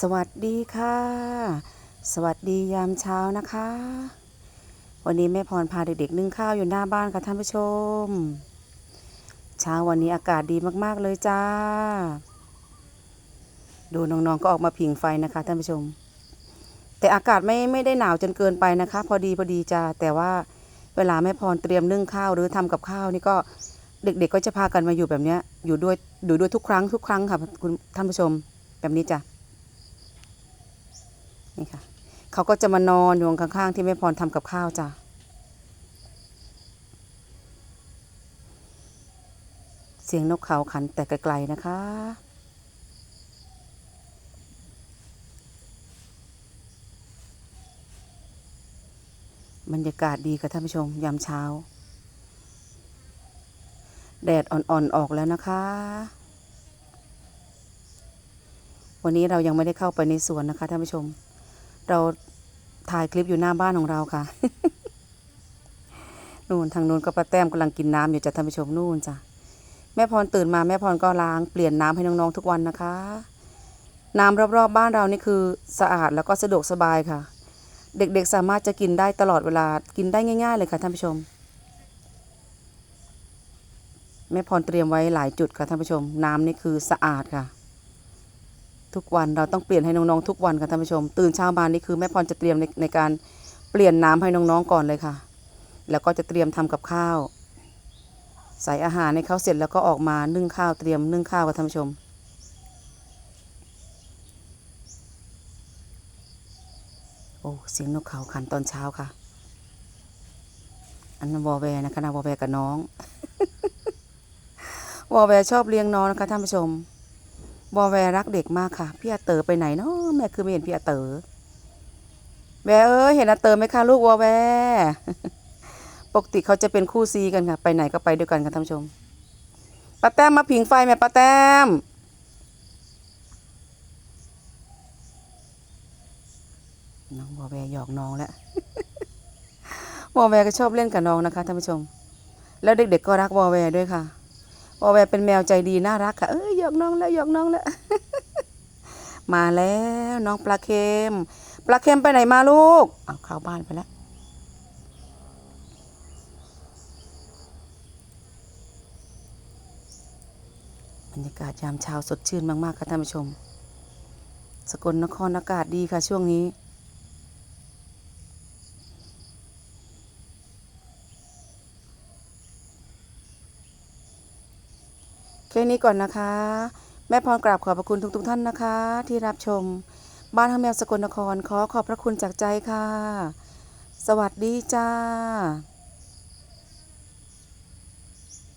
สวัสดีค่ะ สวัสดียามเช้านะคะ วันนี้แม่พรพาเด็กๆนึ่งข้าวอยู่หน้าบ้านค่ะท่านผู้ชม เช้าวันนี้อากาศดีมากๆเลยจ้า ดูน้องๆก็ออกมาผิงไฟนะคะท่านผู้ชม แต่อากาศไม่ไม่ได้หนาวจนเกินไปนะคะ พอดีพอดีจ้าแต่ว่าเวลาแม่พรเตรียมนึ่งข้าวหรือทำกับข้าวนี่ก็เด็กๆ ก็จะพากันมาอยู่แบบนี้อยู่ด้วยอยู่ด้วยทุกครั้งทุกครั้งค่ะคุณท่านผู้ชมแบบนี้จ้ะ นี่ค่ะเขาก็จะมานอนอยู่ข้างๆ ที่แม่พรทำกับข้าวจ้ะเสียงนกเขาขันแต่ไกลๆนะคะ บรรยากาศดีค่ะท่านผู้ชมยามเช้า แดดอ่อนๆออกแล้วนะคะ วันนี้เรายังไม่ได้เข้าไปในสวนนะคะท่านผู้ชม เราถ่ายคลิปอยู่หน้าบ้านของเราค่ะนู่นทางนู้นก็ป้าแต้มกำลังกินน้ำอยู่จ้ะท่านผู้ชมนู่นจ้ะแม่พรตื่นมาแม่พรก็ล้างเปลี่ยนน้ำให้น้องๆทุกวันนะคะ น้ำรอบๆบบ้านเรานี่คือสะอาดแล้วก็สะดวกสบายค่ะ เด็กๆสามารถจะกินได้ตลอดเวลากินได้ง่ายๆเลยค่ะท่านผู้ชม แม่พรเตรียมไว้หลายจุดค่ะท่านผู้ชม น้ำนี่คือสะอาดค่ะ ทุกวันเราต้องเปลี่ยนให้น้องๆทุกวันค่ะท่านผู้ชม ตื่นเช้ามานี่คือแม่พรจะเตรียมในในการเปลี่ยนน้ำให้น้องๆก่อนเลยค่ะ แล้วก็จะเตรียมทำกับข้าว ใส่อาหารให้เขาเสร็จแล้วก็ออกมานึ่งข้าวเตรียมนึ่งข้าวค่ะท่านผู้ชมโอ้เสียงนกเขาขันตอนเช้าค่ะ อันนั้นวอแวนะคะนะวอแวกับน้อง วอแวชอบเลี้ยงน้องนะคะท่านผู้ชม วอแวรักเด็กมากค่ะ พี่อาเต๋อไปไหนเนาะแม่คือไม่เห็นพี่อาเต๋อแวร์เอ้ยเห็นอาเต๋อไหมคะลูกวอแวร์ปกติเขาจะเป็นคู่ซีกันค่ะ ไปไหนก็ไปด้วยกันค่ะท่านผู้ชมป้าแต้มมาผิงไฟแม่ป้าแต้มน้องวอแวร์หยอกน้องแล้ววอแวร์ก็ชอบเล่นกับน้องนะคะท่านผู้ชม แล้วเด็กๆก็รักวอแวร์ด้วยค่ะ อแวร์เป็นแมวใจดีน่ารักค่ะ เอ้ยหยอกน้องแล้วหยอกน้องแล้ว มาแล้วน้องปลาเค็ม ปลาเค็มไปไหนมาลูกเอาเข้าบ้านไปแล้ว บรรยากาศยามเช้าสดชื่นมาก ๆ ค่ะท่านผู้ชม สกลนครอากาศดีค่ะช่วงนี้ แค่นี้ก่อนนะคะ แม่พรกราบขอบพระคุณทุกๆท่านนะคะ ที่รับชม บ้านทางแมวสกลนครขอขอบพระคุณจากใจค่ะ สวัสดีจ้า